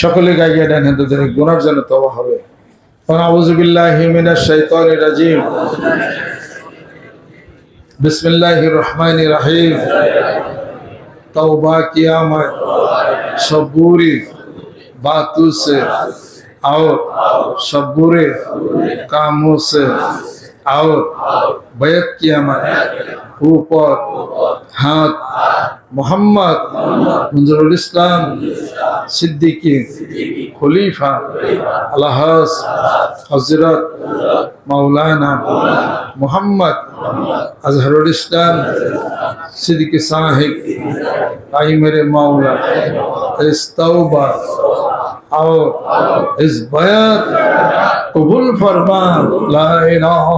সকলে গাইয়া ডান হাতে ধরে গুনার জন্য তবা হবে। রাজিম। বিসমিল্লাহ রহমান রাহিম। তওবা, কিয়ামত, সবুরি बातों से और सबूरे कामों से আউট বয়ত কিয়ামত উপর হাত মোহাম্মদ মঞ্জুরুল ইসলাম সিদ্দিকি খলিফা আলাহাস হজরত মাওলানা মোহাম্মদ अजहरुल इस्लाम सिद्दीक साहिब आई मेरे मौला इस तौबा और इस बयात कबूल फरमा ला इलाहा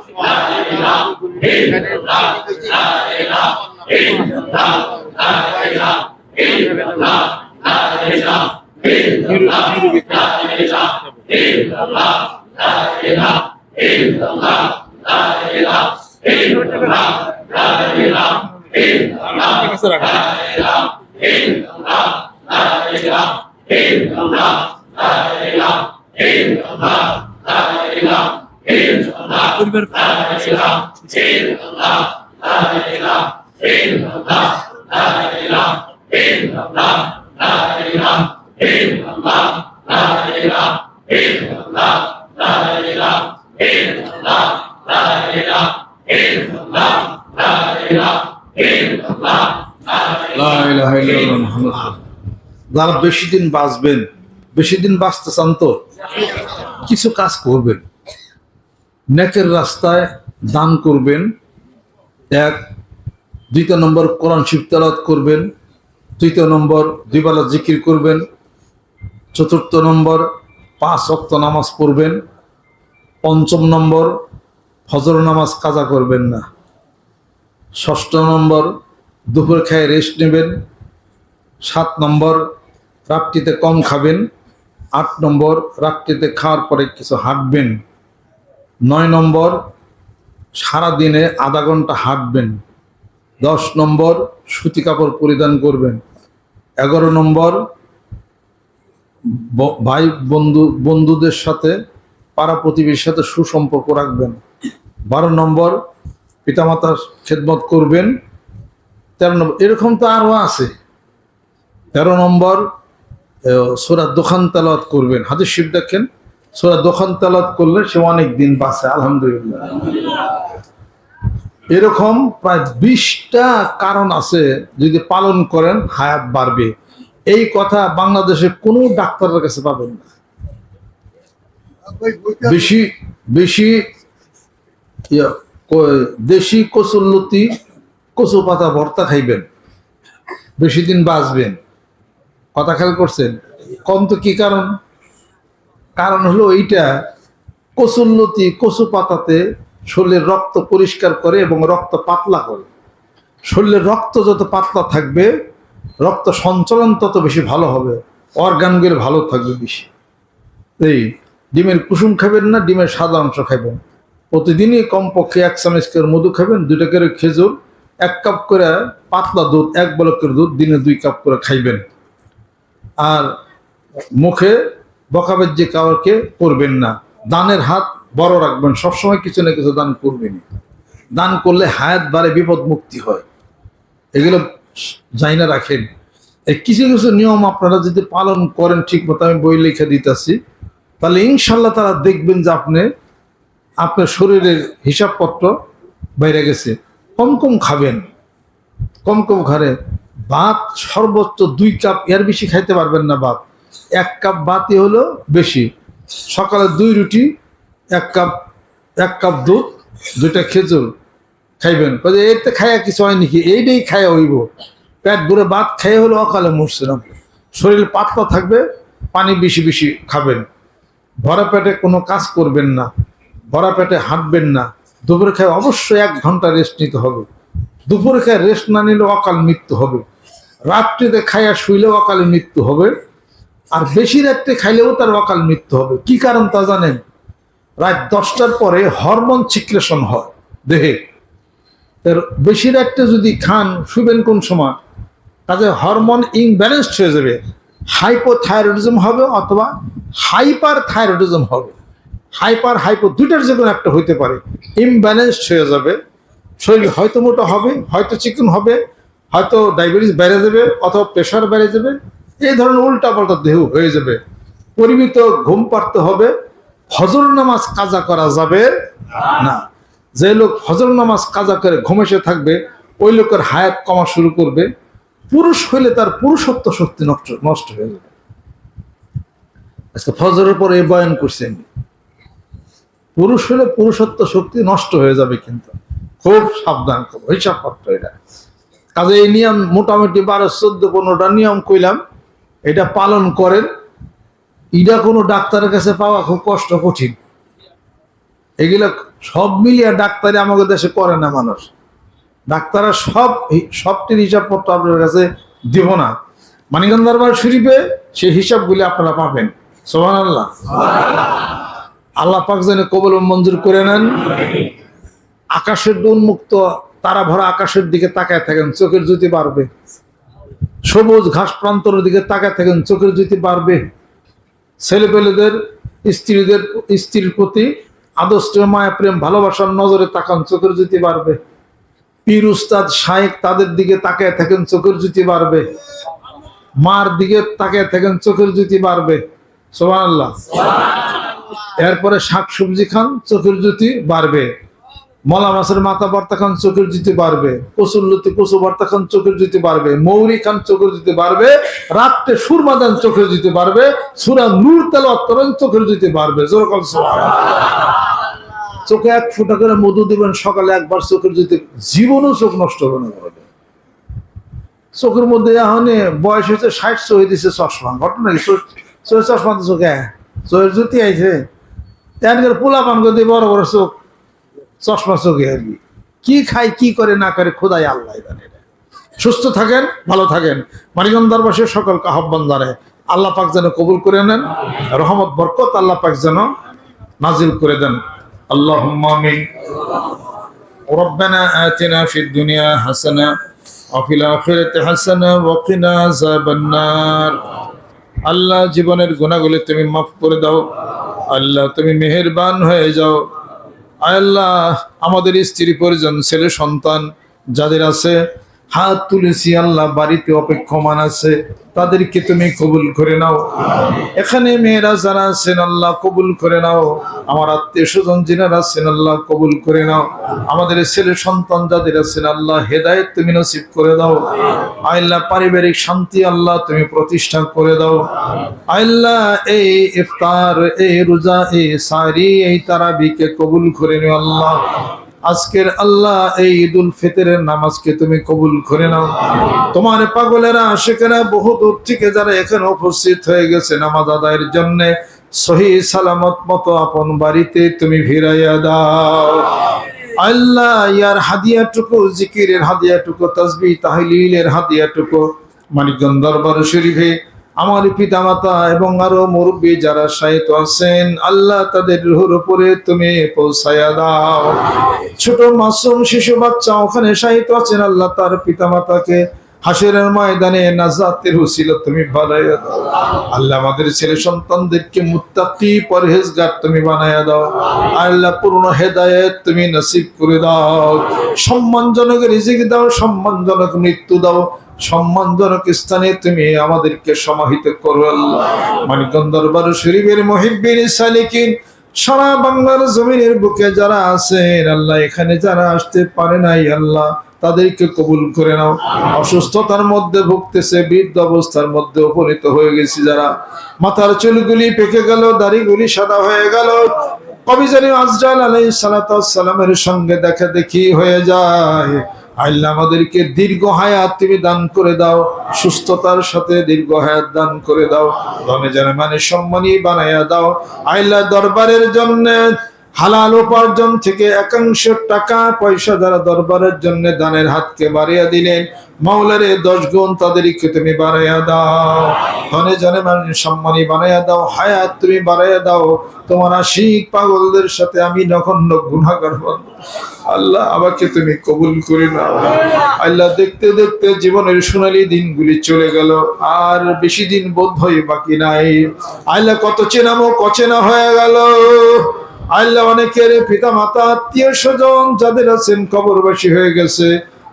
লা ইলাহা ইল্লাল্লাহ মুহাম্মাদুর রাসূলুল্লাহ। যারা বেশি দিন বাঁচবেন বেশি দিন বাঁচতে চান তো কিছু কাজ করবেন নেকের রাস্তায় দান করবেন। এক, দ্বিতীয় নম্বর কোরআন শিব তেলাওয়াত করবেন। তৃতীয় নম্বর দুইবেলা জিকির করবেন। চতুর্থ নম্বর পাঁচ অক্ত নামাজ পড়বেন। পঞ্চম নম্বর ফজর নামাজ কাজা করবেন না। ষষ্ঠ নম্বর দুপুর খেয়ে রেস্ট নেবেন। সাত নম্বর রাত্রিতে কম খাবেন। আট নম্বর রাত্রিতে খাওয়ার পরে কিছু হাঁটবেন। নয় নম্বর সারা দিনে আধা ঘণ্টা হাঁটবেন। দশ নম্বর, সুতি কাপড় পরিধান করবেন। এগারো নম্বর ভাই বন্ধু, বন্ধুদের সাথে, পাড়া প্রতিবেশীর সাথে সুসম্পর্ক রাখবেন। বারো নম্বর, পিতামাতার খেদমত করবেন। তেরো নম্বর, এরকম তো আরও আছে। তেরো নম্বর সোরা দোকান তালাত করবেন। হাদিস শিব দেখেন সোরা দোকান তালাত করলে সে অনেক দিন বাঁচে, আলহামদুলিল্লাহ। এরকম প্রায় বিশটা কারণ আছে যদি পালন করেন, হায়াত বাড়বে। এই কথা বাংলাদেশে কোনো ডাক্তারের কাছে পাবেন না। বেশি বেশি দেশি কচুল্লতি কচু পাতা ভর্তা খাইবেন। বেশি দিন বাঁচবেন। কথা খেয়াল করছেন? কম তো কি কারণ? কারণ হলো এইটা কচুল্লতি কচু পাতাতে শরীরের রক্ত পরিষ্কার করে এবং রক্ত পাতলা করে। শরীরের রক্ত যত পাতলা থাকবে, রক্ত সঞ্চালন তত বেশি ভালো হবে অর্গানগুলো ভালো থাকবে বেশি। এই ডিমের কুসুম খাবেন না, ডিমের সাদা অংশ খাবেন। প্রতিদিনই কমপক্ষে এক চামচ করে মধু খাবেন, দুইটা করে খেজুর, এক কাপ করে পাতলা দুধ, এক বলকের দুধ, দিনে দুই কাপ করে খাইবেন। আর মুখে বকাবেজ্জি কাউকে করবেন না। দানের হাত বড় রাখবেন। সবসময় কিছু না কিছু দান করবেন দান করলে হায়াত বাড়ে, বিপদ মুক্তি হয়। এগুলো যাই না রাখেন। এই কিছু কিছু নিয়ম আপনারা যদি পালন করেন ঠিক মতো আমি বই লিখে দিতেছি। তাহলে ইনশাল্লাহ তারা দেখবেন যে আপনি, আপনার শরীরের হিসাবপত্র বাইরে গেছে। কম কম খাবেন। কম কম ঘরে। ভাত সর্বোচ্চ দুই কাপ, এর বেশি খাইতে পারবেন না ভাত। এক কাপ বাতি হলো বেশি। সকালে দুই রুটি, এক কাপ এক কাপ দুধ, দুইটা খেজুর খাইবেন। এতে খায়া কিছু হয় নাকি এইটাই খায়া হইব। পেট ভরে ভাত খেয়ে হলো অকালে মরছিলাম। শরীর পাতলা থাকবে, পানি বেশি বেশি খাবেন। ভরা পেটে কোনো কাজ করবেন না, ভরা পেটে হাঁটবেন না। দুপুরে খায় অবশ্যই এক ঘণ্টা রেস্ট নিতে হবে। দুপুরে খায় রেস্ট না নিলে অকাল মৃত্যু হবে। রাত্রিতে খাইয়া শুইলেও অকালে মৃত্যু হবে। আর বেশি রাত্রে খাইলেও তার অকাল মৃত্যু হবে। কি কারণ তা জানেন? রাত দশটার পরে হরমোন সিক্রেশন হয় দেহে। এর বেশি রাত্রে যদি খান, শুবেন কোন সময়, তাতে হরমোন ইনব্যালেন্সড হয়ে যাবে। হাইপোথাইরয়েডিজম হবে অথবা হাইপার থাইরয়েডিজম হবে। হাইপার, হাইপো দুইটার যে কোনো একটা হইতে পারে। ইমব্যালেন্সড হয়ে যাবে। শরীর হয়তো মোটা হবে, হয়তো চিকন হবে, হয়তো ডায়াবেটিস বেড়ে যাবে অথবা প্রেশার বেড়ে যাবে। এই ধরনের উল্টা পাল্টা দেহ হয়ে যাবে। পরিমিত ঘুম পাড়তে হবে, ফজর নামাজ কাজা করা যাবে না। যে লোক ফজর নামাজ কাজা করে ঘুমেসে থাকবে, ওই লোকের হায়াত কমা শুরু করবে। পুরুষ হইলে তার পুরুষত্ব শক্তি নষ্ট নষ্ট হয়ে যাবে। আজকে ফজরের পরে এই বয়ান করছেন পুরুষ হলে পুরুষত্ব শক্তি নষ্ট হয়ে যাবে কিন্তু। খুব সাবধান, খুব হিসাব করতে এটা। কাজে এই নিয়ম মোটামুটি বারো, চোদ্দ, পনেরোটা নিয়ম কইলাম। এটা পালন করেন এটা কোনো ডাক্তারের কাছে পাওয়া খুব কষ্ট কঠিন। এগুলো সব মিলিয়ে ডাক্তারি আমাদের দেশে করে না মানুষ। ডাক্তাররা সব সবটির হিসাবপত্র আপনার কাছে দিব না। মানিকগঞ্জ দরবার শরীফে সেই হিসাবগুলি আপনারা পাবেন। সোহান আল্লাহ আল্লাহ পাক যেন কবল মঞ্জুর করে নেন। আকাশের উন্মুক্ত তারা ভরা আকাশের দিকে তাকায় থাকেন, চোখের জ্যোতি বাড়বে। সবুজ ঘাস প্রান্তরের দিকে তাকায় থাকেন, চোখের জ্যোতি বাড়বে। ছেলেপেলেদের, স্ত্রীদের, স্ত্রীর প্রতি আদর্শ মায়া, প্রেম, ভালোবাসার নজরে তাকান, চোখের জ্যোতি বাড়বে। পীর, উস্তাদ, শায়েক তাদের দিকে তাকায় থাকেন, চোখের জ্যোতি বাড়বে। মার দিকে তাকায় থাকেন, চোখের জ্যোতি বাড়বে। সোহান আল্লাহ এরপরে শাক সবজি খান, চোখের জ্যোতি বাড়বে। মলা মাছের মাথা ভর্তা খান চোখের দিতে পারবে কচুর লুতি কচু ভর্তা খান চোখের দিতে পারবে মৌরি খান চোখের দিতে পারবে রাত্রে সুরমা দেন চোখের দিতে পারবে সুরা নূর তেল করেন চোখের দিতে পারবে যেরকম চোখে এক ফুটা করে মধু দিবেন, সকালে একবার চোখের দিতে জীবনও চোখ নষ্ট হবে না। চোখের মধ্যে এখন বয়স হয়েছে ষাট, চোখে দিছে চশমা, ঘটনা চশমা তো চোখে, চোখের জ্যোতি আইছে। এনকের পোলা পান করে বড় বড় চোখ চশমা চোখে আর কি কি খায় কি করে না করে খোদাই আল্লাহ জানে এটা। সুস্থ থাকেন ভালো থাকেন মানিগঞ্জ দরবাসের সকলকে আহ্বান জানায় আল্লাহ পাক যেন কবুল করে নেন রহমত বরকত আল্লাহ পাক যেন নাজিল করে দেন আল্লাহ আমিন ربنا آتنا في الدنيا حسنة وفي الآخرة حسنة وقنا عذاب النار আল্লাহ জীবনের গুণাগুলি তুমি মাফ করে দাও আল্লাহ তুমি মেহেরবান হয়ে যাও আয় আল্লাহ আমাদের স্ত্রী পরিজন ছেলে সন্তান যাদের আছে হাত তুলেছি, আল্লাহ বাড়িতে অপেক্ষমান আছে, তাদেরকে তুমি কবুল করে নাও। এখানে মেয়েরা যারা আছেন, আল্লাহ কবুল করে নাও। আমার আত্মীয় স্বজন যিনারা আছেন, আল্লাহ কবুল করে নাও। আমাদের ছেলে সন্তান যাদের আছেন, আল্লাহ হেদায়েত তুমি নসিব করে দাও। আল্লাহ পারিবারিক শান্তি, আল্লাহ তুমি প্রতিষ্ঠা করে দাও। আল্লাহ এই ইফতার, এই রোজা, এই সারি, এই তারাবিকে কবুল করে নিও, আল্লাহ। আজকের আল্লাহ এই ঈদুল ফিতরের নামাজকে তুমি কবুল করে নাও। তোমার পাগলেরা, আশেকেরা বহু দূর থেকে যারা এখানে উপস্থিত হয়ে গেছে নামাজ আদায়ের জন্য, সহি সালামত মতো আপন বাড়িতে তুমি ভিড়াইয়া দাও। আল্লাহ, ইয়ার হাদিয়াটুকু, জিকিরের হাদিয়াটুকু তসবি তাহলিলের হাদিয়াটুকু, মানিকগঞ্জ দরবার শরীফে আমার পিতা মাতা এবং আরও মুরব্বী যারা সাহিত আছেন, আল্লাহ তাদের রুহুর উপরে তুমি পৌঁছায়া দাও। ছোট মাসুম শিশু বাচ্চা ওখানে সাহিত আছেন, আল্লাহ তার পিতা মাতাকে হাসিরের ময়দানে নাজাতের হুসিল তুমি বানাইয়া দাও। আল্লাহ আমাদের ছেলে সন্তানদেরকে মুত্তাকি পরহেজগার তুমি বানাইয়া দাও। আল্লাহ পূর্ণ হেদায়েত তুমি নসিব করে দাও। সম্মানজনক রিজিক দাও, সম্মানজনক মৃত্যু দাও। সম্মানজনক স্থানে তুমি আমাদেরকে সমাহিত করো আল্লাহ। মানিকগঞ্জ দরবার শরীফের মহিব্বিন সালিকিন, সারা বাংলার জমিনের বুকে যারা আছেন, আল্লাহ এখানে যারা আসতে পারে নাই, আল্লাহ তাদেরকে কবুল করে নাও। অসুস্থতার মধ্যে ভুগতেছে, বৃদ্ধ অবস্থার মধ্যে উপনীত হয়ে গেছি যারা। মাথার চুলগুলি পেকে গেল, দাড়িগুলি সাদা হয়ে গেল। কবি জানি আজরাল আলাই সালামের সঙ্গে দেখা দেখি হয়ে যায়। আল্লাহ আমাদেরকে দীর্ঘ হায়াত তুমি দান করে দাও, সুস্থতার সাথে দীর্ঘ হায়াত দান করে দাও। ধনে জনে মানে সম্মানী বানাইয়া দাও। আল্লাহ দরবারের জন্য হালাল উপার্জন থেকে একাংশ টাকা পয়সা দ্বারা দরবারের জন্য দানের হাতকে বাড়িয়ে দিলেন। মাওলারে দশ গুণ তাদেরকে তুমি বাড়াইয়া দাও। ধনে জনে মানে সম্মানী বানাইয়া দাও। হায়াত তুমি বাড়াইয়া দাও। তোমার আশিক পাগলদের সাথে আমি নগণ্য গুণাগার হব। আল্লাহ, আমাকে তুমি কবুল করে নাও। আল্লাহ, দেখতে দেখতে জীবনের সোনালী দিনগুলি চলে গেল। আর বেশি দিন বোধ হয় বাকি নাই। আল্লাহ, কত চেনামো, কচেনা হয়ে গেল। আল্লাহ অনেকের পিতা মাতা আত্মীয় স্বজন যাদের আছেন কবরবাসী হয়ে গেছে।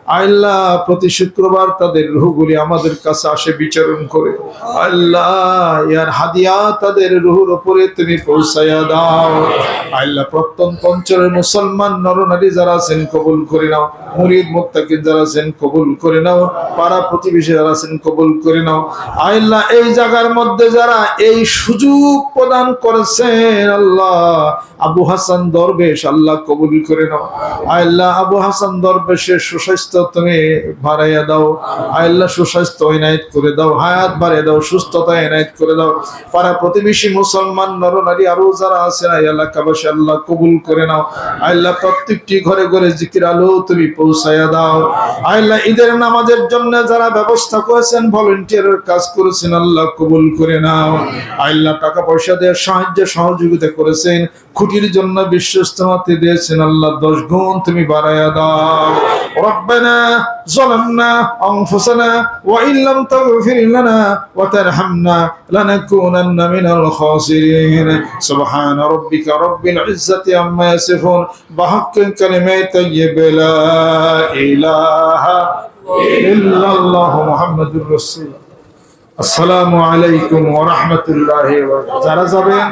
আল্লাহ প্রতি শুক্রবার তাদের রুহগুলি আমাদের কাছে আসে বিচারণ করে। আল্লাহ, ইয়ার হাদিয়া তাদের রুহুর উপরে তুমি পৌঁছাইয়া দাও। আল্লাহ প্রত্যন্ত অঞ্চলের মুসলমান নরনারী যারা আছেন কবুল করে নাও। মুরিদ মুত্তাকিন যারা আছেন কবুল করে নাও। পাড়া প্রতিবেশী যারা আছেন কবুল করে নাও। আল্লাহ এই জায়গার মধ্যে যারা এই সুযোগ প্রদান করেছেন, আল্লাহ আবু হাসান দরবেশ, আল্লাহ কবুল করে নাও। আল্লাহ আবু হাসান দরবেশের সুস্বাস্থ্য তুমি বাড়াইয়া দাও। আল্লাহ সুস্বাস্থ্য এনায়ত করে দাও। হায়াত দাও, সুস্থতা এনায়ত করে দাও। পাড়া প্রতিবেশী মুসলমান আরও যারা এলাকাবাসী আল্লাহ কবুল করে নাও। আল্লাহ প্রত্যেকটি ঘরে ঘরে জিকির আলো তুমি পৌঁছাইয়া দাও। আল্লাহ ঈদের নামাজের জন্য যারা ব্যবস্থা করেছেন, ভলেন্টিয়ারের কাজ করেছেন, আল্লাহ কবুল করে নাও। আল্লাহ টাকা পয়সা দেওয়ার সাহায্য, সহযোগিতা করেছেন, খুঁটির জন্য বিশ্বস্তমাতে দিয়েছেন, আল্লাহ দশ গুণ তুমি বাড়াইয়া দাও। ربنا ظلمنا أنفسنا وإن لم تغفر لنا وترحمنا لنكونن من الخاسرين سبحان ربك رب العزة عما يصفون بحق كلمة طيب لا إله إلا الله محمد رسول السلام عليكم ورحمة الله وبركاته যারা যাবেন